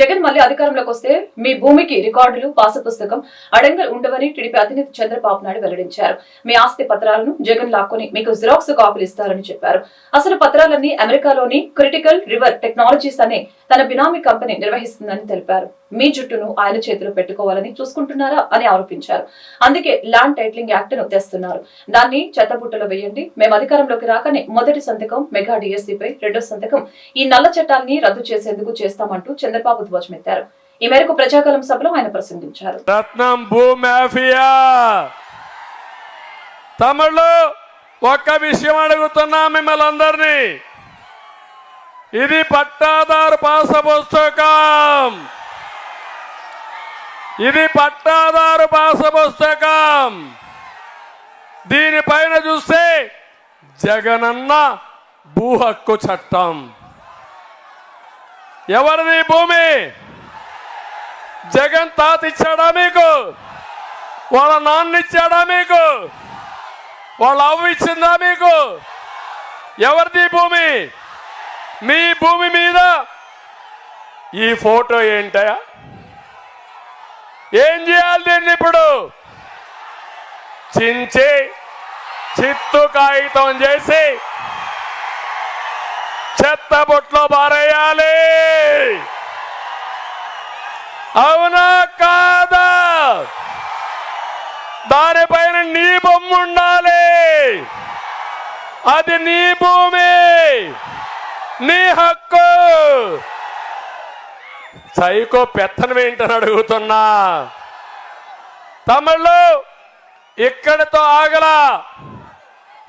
జగన్ మళ్ళీ అధికారంలోకి వస్తే మీ భూమికి రికార్డులు పాస పుస్తకం అడంగల్ ఉండవని టీడీపీ అధినేత చంద్రబాబు నాయుడు వెల్లడించారు. మీ ఆస్తి పత్రాలను జగన్ లాక్కొని మీకు జిరాక్స్ కాపీలు ఇస్తారని చెప్పారు. అసలు పత్రాలన్నీ అమెరికాలోని క్రిటికల్ రివర్ టెక్నాలజీస్ అనే తన బినామీ కంపెనీ నిర్వహిస్తుందని తెలిపారు. మీ జుట్టును ఆయన చేతిలో పెట్టుకోవాలని చూసుకుంటున్నారా అని ఆరోపించారు. అందుకే ల్యాండ్ టైటిలింగ్ యాక్ట్ను తెస్తున్నారు. దాన్ని చెత్తబుట్టలో వేయండి. మేము అధికారంలోకి రాకనే మొదటి సంతకం మెగా డిఎస్సీపై రెండో సంతకం ఈ నల్ల చట్టాన్ని రద్దు చేసేందుకు చేస్తామంటూ చంద్రబాబు ధ్వజమెత్తారు. ఈ మేరకు ప్రజాకలం సభలో ఆయన ప్రసంగించారు. రత్నం భూమాఫియా తమిళ్ళు ఒక్క విషయం అడుగుతున్నా మిమ్మల్ని అందరినీ. ఇది పట్టాదారు పాస పుస్తకం ఇది పట్టాదారు పాస పుస్తకం దీనిపైన చూస్తే జగనన్న భూ హక్కు చట్టం. ఎవరిది భూమి? జగన్ తాత ఇచ్చాడా మీకు? వాళ్ళ నాన్న ఇచ్చాడా మీకు? వాళ్ళ అవ్వ ఇచ్చిందా మీకు? ఎవరిది భూమి? మీ భూమి మీద ఈ ఫోటో ఏంటయా ఏం చేయాలి దీన్ని ఇప్పుడు? చించి చిత్తు కాగితం చేసి చెత్త బొట్లో పారేయాలి. అవునా కాదా? దానిపైన నీ బొమ్మ ఉండాలి. అది నీ భూమి. నీ హక్కు. సైకో పెత్తనం ఏంటని అడుగుతున్నా. తమిళ్ళు ఇక్కడితో ఆగలా.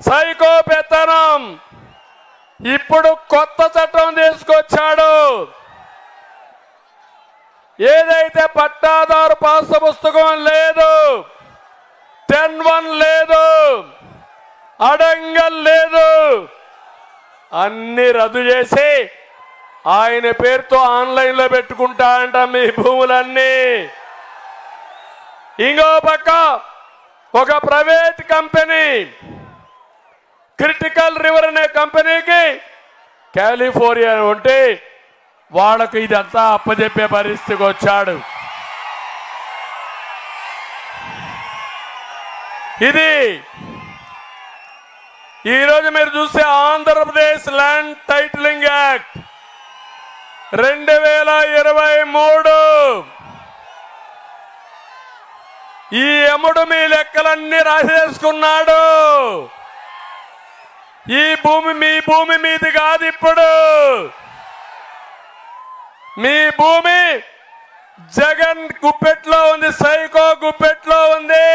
సైకో పెత్తనం. ఇప్పుడు కొత్త చట్టం తీసుకొచ్చాడు. ఏదైతే పట్టాదారు పాస పుస్తకం లేదు టెన్ వన్ లేదు అడంగల్ లేదు అన్ని రద్దు చేసి ఆయన పేరుతో ఆన్లైన్లో పెట్టుకుంటా అంట మీ భూములన్నీ. ఇంకో పక్క ఒక ప్రైవేట్ కంపెనీ క్రిటికల్ రివర్ అనే కంపెనీకి కాలిఫోర్నియా ఉంటే వాళ్ళకు ఇదంతా అప్పజెప్పే పరిస్థితికి వచ్చాడు. ఇది ఈరోజు మీరు చూస్తే ఆంధ్రప్రదేశ్ ల్యాండ్ టైటిలింగ్ యాక్ట్ రెండు వేల ఇరవై మూడు. ఈ యముడు మీ లెక్కలన్నీ రాసేసుకున్నాడు. ఈ భూమి మీ భూమి మీది కాదు ఇప్పుడు. మీ భూమి జగన్ గుప్పెట్లో ఉంది సైకో గుప్పెట్లో ఉంది.